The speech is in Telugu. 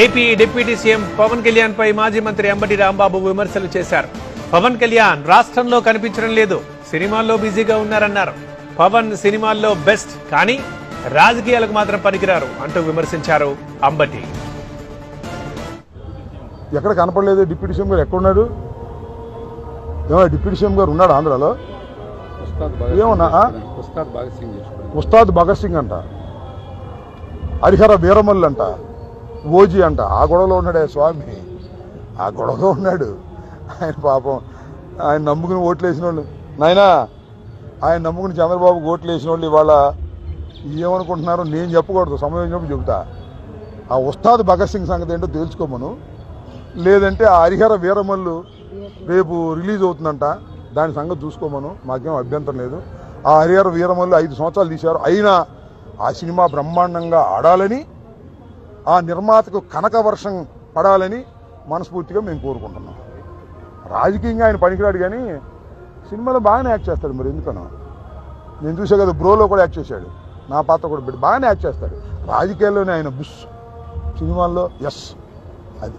AP deputy CM Pawan Kalyan పై మాజీ మంత్రి అంబటి రాంబాబు విమర్శలు చేశారు. పవన్ కళ్యాణ్ రాష్ట్రంలో కనిపించడం లేదు. సినిమాల్లో బిజీగా ఉన్నారన్నారు. పవన్ సినిమాల్లో బెస్ట్ కానీ రాజకీయాలకు మాత్రం పనికిరారు అంటూ విమర్శించారు అంబటి. ఎక్కడ కనపడలేదు? డిప్యూటీ సీఎం గారు ఎక్కడున్నాడు? ఏమో డిప్యూటీ సీఎం గారు ఉన్నాడు ఆంధ్రాలో? ఏమన్నా, ఉస్తాద్ భగత్ సింగ్ అంట. హరిహర వీరమల్లు అంట. ఓజీ అంట. ఆ గొడవలో ఉన్నాడే స్వామి. ఆ గొడవలో ఉన్నాడు. ఆయన పాపం ఆయన నమ్ముకుని ఓట్లు వేసిన వాళ్ళు నాయనా ఆయన నమ్ముకుని చంద్రబాబు ఓట్లు వేసిన వాళ్ళు ఇవాళ ఏమనుకుంటున్నారో నేను చెప్పకూడదు. సమయం చెబుతా. ఆ ఉస్తాద్ భగత్ సింగ్ సంగతి ఏంటో తెలుసుకోమను. లేదంటే ఆ హరిహర వీరమల్లు రేపు రిలీజ్ అవుతుందంట. దాని సంగతి చూసుకోమను. మాకేం అభ్యంతరం లేదు. ఆ హరిహర వీరమల్లు ఐదు సంవత్సరాలు తీశారు. అయినా ఆ సినిమా బ్రహ్మాండంగా ఆడాలని ఆ నిర్మాతకు కనక వర్షం పడాలని మనస్ఫూర్తిగా మేము కోరుకుంటున్నాం. రాజకీయంగా ఆయన పనికిరాడు కానీ సినిమాలో బాగానే యాక్ట్ చేస్తాడు మరి ఎందుకనో? నేను చూసే కదా బ్రోలో కూడా యాక్ట్ చేశాడు. నా పాత్ర కూడా బాగానే యాక్ట్ చేస్తాడు. రాజకీయాల్లోనే ఆయన బుష్ సినిమాల్లో ఎస్ అది.